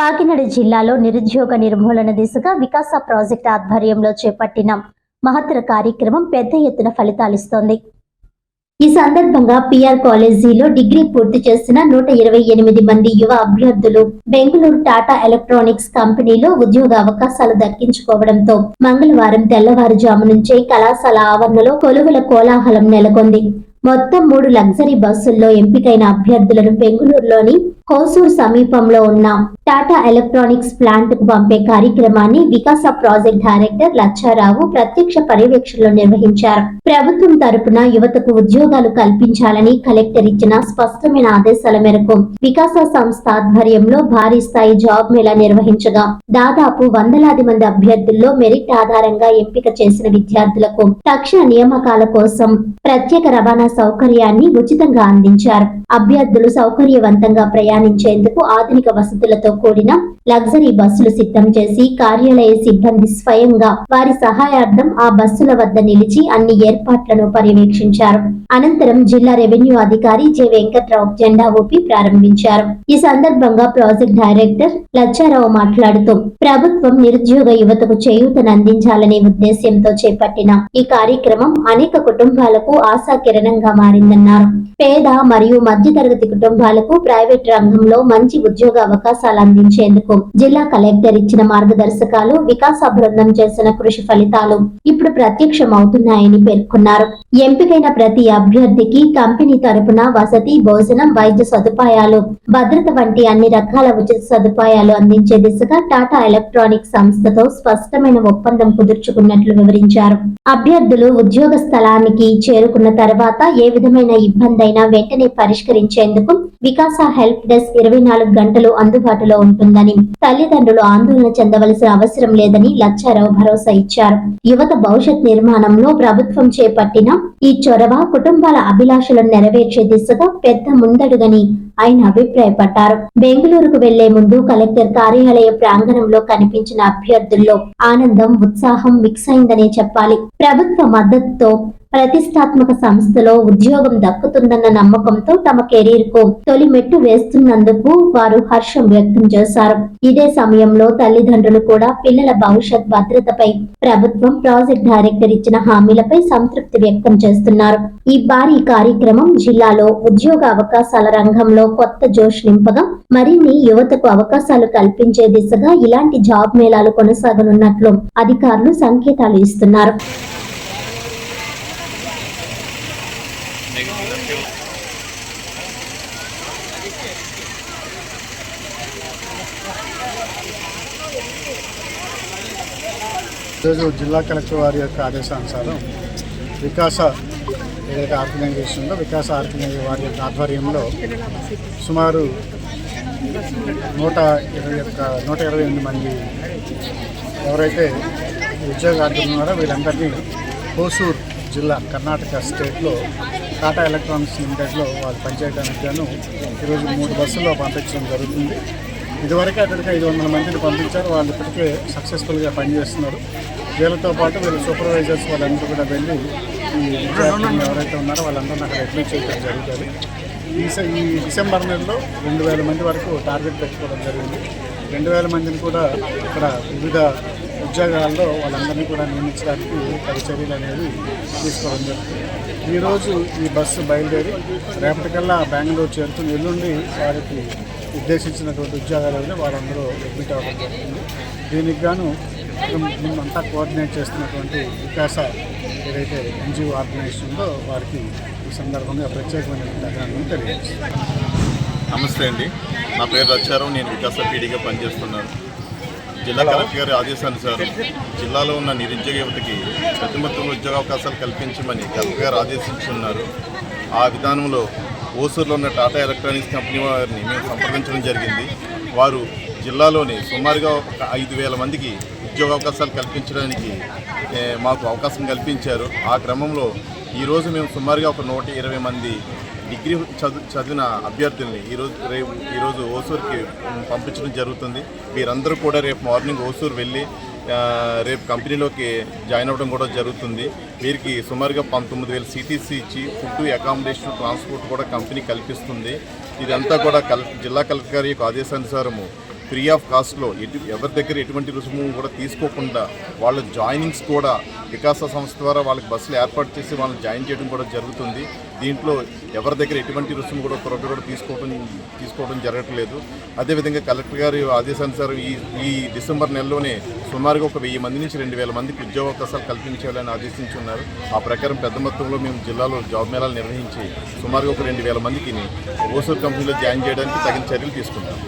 కాకినాడ జిల్లాలో నిరుద్యోగ నిర్మూలన దిశగా వికాస ప్రాజెక్ట్ ఆధ్వర్యంలో చేపట్టిన మహత్తర కార్యక్రమం పెద్ద ఎత్తున ఫలితాలిస్తోంది ఈ సందర్భంగా పిఆర్ కాలేజీలో డిగ్రీ పూర్తి చేసిన నూట ఇరవై ఎనిమిది మంది యువ అభ్యర్థులు బెంగళూరు టాటా ఎలక్ట్రానిక్స్ కంపెనీలో ఉద్యోగ అవకాశాలు దక్కించుకోవడంతో మంగళవారం తెల్లవారుజాము నుంచే కళాశాల ఆవరణలో కొలువుల కోలాహలం నెలకొంది. మొత్తం మూడు లగ్జరీ బస్సుల్లో ఎంపికైన అభ్యర్థులను బెంగళూరులోని కోసూర్ సమీపంలో ఉన్న టాటా ఎలక్ట్రానిక్స్ ప్లాంట్కు పంపే కార్యక్రమాన్ని వికాస ప్రాజెక్ట్ డైరెక్టర్ లచ్చారావు ప్రత్యక్ష పర్యవేక్షణలో నిర్వహించారు. ప్రభుత్వం తరపున యువతకు ఉద్యోగాలు కల్పించాలని కలెక్టర్ ఇచ్చిన స్పష్టమైన ఆదేశాల మేరకు వికాస సంస్థ ఆధ్వర్యంలో భారీ స్థాయి జాబ్ మేళా నిర్వహించగా దాదాపు వందలాది మంది అభ్యర్థుల్లో మెరిట్ ఆధారంగా ఎంపిక చేసిన విద్యార్థులకు తక్షణ నియామకాల కోసం ప్రత్యేక రవాణా సౌకర్యాన్ని ఉచితంగా అందించారు. అభ్యర్థులు సౌకర్యవంతంగా ప్రయాణించేందుకు ఆధునిక వసతులతో కూడిన లగ్జరీ బస్సులు సిద్ధం చేసి కార్యాలయ సిబ్బంది స్వయంగా వారి సహాయార్థం ఆ బస్సుల వద్ద నిలిచి అన్ని ఏర్పాట్లను పర్యవేక్షించారు. అనంతరం జిల్లా రెవెన్యూ అధికారి జె వెంకట్రావు జెండా ఊపి ప్రారంభించారు. ఈ సందర్భంగా ప్రాజెక్ట్ డైరెక్టర్ లచ్చారావు మాట్లాడుతూ ప్రభుత్వం నిరుద్యోగ యువతకు చేయూతను అందించాలనే ఉద్దేశ్యంతో చేపట్టిన ఈ కార్యక్రమం అనేక కుటుంబాలకు ఆశాకిరణంగా మారిందన్నారు. పేద మరియు మధ్యతరగతి కుటుంబాలకు ప్రైవేట్ రంగంలో మంచి ఉద్యోగ అవకాశాలు అందించేందుకు జిల్లా కలెక్టర్ ఇచ్చిన మార్గదర్శకాలు వికాస బృందం చేసిన కృషి ఫలితాలు ఇప్పుడు ప్రత్యక్షం అవుతున్నాయని పేర్కొన్నారు. ఎంపికైన ప్రతి అభ్యర్థికి కంపెనీ తరపున వసతి భోజనం వైద్య సదుపాయాలు భద్రత వంటి అన్ని రకాల ఉచిత సదుపాయాలు అందించే దిశగా టాటా ఎలక్ట్రానిక్ సంస్థతో స్పష్టమైన ఒప్పందం కుదుర్చుకున్నట్లు వివరించారు. అభ్యర్థులు ఉద్యోగ స్థలానికి చేరుకున్న తర్వాత ఏ విధమైన ఇబ్బంది అయినా వెంటనే పరిష్కరించేందుకు వికాస హెల్ప్ డెస్క్ ఇరవై నాలుగు గంటలు అందుబాటులో ఉంటుందని తల్లిదండ్రులు ఆందోళన చెందవలసిన అవసరం లేదని లచ్చారావు భరోసా ఇచ్చారు. యువత భవిష్యత్ నిర్మాణంలో ప్రభుత్వం చేపట్టిన ఈ చొరవ కుటుంబాల అభిలాషలను నెరవేర్చే దిశగా పెద్ద ముందడుగని ఆయన అభిప్రాయపడ్డారు. బెంగళూరుకు వెళ్ళే ముందు కలెక్టర్ కార్యాలయ ప్రాంగణంలో కనిపించిన అభ్యర్థుల్లో ఆనందం ఉత్సాహం మిక్స్ అయిందనే చెప్పాలి. ప్రభుత్వ మద్దతుతో ప్రతిష్టాత్మక సంస్థలో ఉద్యోగం దక్కుతుందన్న నమ్మకంతో తమ కెరీర్కు తొలి మెట్టు వేస్తున్నందుకు వారు హర్షం వ్యక్తం చేశారు. ఇదే సమయంలో తల్లిదండ్రులు కూడా పిల్లల భవిష్యత్ భద్రతపై ప్రభుత్వం ప్రాజెక్ట్ డైరెక్టర్ ఇచ్చిన హామీలపై సంతృప్తి వ్యక్తం చేస్తున్నారు. ఈ భారీ కార్యక్రమం జిల్లాలో ఉద్యోగ అవకాశాల రంగంలో కొత్త జోష్ నింపగా మరిన్ని యువతకు అవకాశాలు కల్పించే దిశగా ఇలాంటి జాబ్ మేళాలు కొనసాగనున్నట్లు అధికారులు సంకేతాలు ఇస్తున్నారు. ఈరోజు జిల్లా కలెక్టర్ వారి యొక్క ఆదేశానుసారం వికాస ఏదైతే ఆర్గనైజేషన్ ఉందో వికాస ఆర్గనైజేషన్ వారి యొక్క ఆధ్వర్యంలో సుమారు నూట ఇరవై యొక్క నూట ఇరవై ఎనిమిది మంది ఎవరైతే ఉద్యోగార్థులు ఉన్నారో వీళ్ళందరినీ హోసూర్ జిల్లా కర్ణాటక స్టేట్లో టాటా ఎలక్ట్రానిక్స్ లిమిటెడ్లో వాళ్ళు పనిచేయడానికి గాను ఈరోజు మూడు బస్సుల్లో పంపించడం జరుగుతుంది. ఇదివరకే అక్కడికి ఐదు వందల మందిని పంపించారు. వాళ్ళు ఇప్పటికే సక్సెస్ఫుల్గా పనిచేస్తున్నారు. వీళ్ళతో పాటు వీళ్ళ సూపర్వైజర్స్ వాళ్ళందరూ కూడా వెళ్ళి ఈ విద్యార్థులు ఎవరైతే ఉన్నారో వాళ్ళందరూ అక్కడ అడ్మిట్ చేయడం జరుగుతుంది. ఈ ఈ డిసెంబర్ నెలలో రెండు వేల మంది వరకు టార్గెట్ పెట్టుకోవడం జరిగింది. రెండు వేల మందిని కూడా ఇక్కడ వివిధ ఉద్యోగాల్లో వాళ్ళందరినీ కూడా నియమించడానికి తగు చర్యలు అనేవి తీసుకోవడం జరుగుతుంది. ఈరోజు ఈ బస్సు బయలుదేరి రేపటికల్లా బెంగళూరు చేరుకుని ఎల్లుండి వారికి ఉద్దేశించినటువంటి ఉద్యోగాలు వారందరూ అడ్మిట్ అవ్వడం జరుగుతుంది. దీనికి గాను మేమంతా కోఆర్డినేట్ చేస్తున్నటువంటి వికాస ఏదైతే ఎన్జిఓ ఆర్గనైజేషన్ ఉందో వారికి ఈ సందర్భంగా ప్రత్యేకమైన అభినందనలు తెలియజేస్తున్నాను నమస్తే అండి. నా పేరు రచ్చారం నేను వికాస పీడీగా పనిచేస్తున్నాను. జిల్లా కలెక్టర్ గారి ఆదేశానుసారం జిల్లాలో ఉన్న నిరుద్యోగ యువతకి పెద్ద మొత్తంలో ఉద్యోగ అవకాశాలు కల్పించమని కలెక్టర్ గారు ఆదేశించున్నారు. ఆ విధానంలో ఓసూరులో ఉన్న టాటా ఎలక్ట్రానిక్స్ కంపెనీ వారిని మేము సంప్రదించడం జరిగింది. వారు జిల్లాలోని సుమారుగా ఒక ఐదు వేల మందికి ఉద్యోగ అవకాశాలు కల్పించడానికి మాకు అవకాశం కల్పించారు. ఆ క్రమంలో ఈరోజు మేము సుమారుగా ఒక నూట ఇరవై మంది డిగ్రీ చదువు చదివిన అభ్యర్థుల్ని ఈరోజు రేపు ఈరోజు ఓసూరుకి పంపించడం జరుగుతుంది. వీరందరూ కూడా రేపు మార్నింగ్ ఓసూరు వెళ్ళి రేపు కంపెనీలోకి జాయిన్ అవ్వడం కూడా జరుగుతుంది. వీరికి సుమారుగా పంతొమ్మిది వేలు సిటీసీ ఇచ్చి ఫుడ్ అకామిడేషన్ ట్రాన్స్పోర్ట్ కూడా కంపెనీ కల్పిస్తుంది. ఇదంతా కూడా కల్ జిల్లా కలెక్టర్ గారి యొక్క ఆదేశానుసారము ఫ్రీ ఆఫ్ కాస్ట్లో ఎటు ఎవరి దగ్గర ఎటువంటి రుసుము కూడా తీసుకోకుండా వాళ్ళ జాయినింగ్స్ కూడా వికాస సంస్థ ద్వారా వాళ్ళకి బస్సులు ఏర్పాటు చేసి వాళ్ళని జాయిన్ చేయడం కూడా జరుగుతుంది. దీంట్లో ఎవరి దగ్గర ఎటువంటి రుసుము కూడా త్వరగా కూడా తీసుకోవడం తీసుకోవడం జరగట్లేదు. అదేవిధంగా కలెక్టర్ గారి ఆదేశానుసారం ఈ ఈ డిసెంబర్ నెలలోనే సుమారుగా ఒక వెయ్యి మంది నుంచి రెండు వేల మందికి ఉద్యోగ అవకాశాలు కల్పించాలని ఆదేశించి ఉన్నారు ఆ ప్రకారం పెద్ద మొత్తంలో మేము జిల్లాలో జాబ్ మేళాలు నిర్వహించి సుమారుగా ఒక రెండు వేల మందికి ఓసూర్ కంపెనీలో జాయిన్ చేయడానికి తగిన చర్యలు తీసుకుంటాం.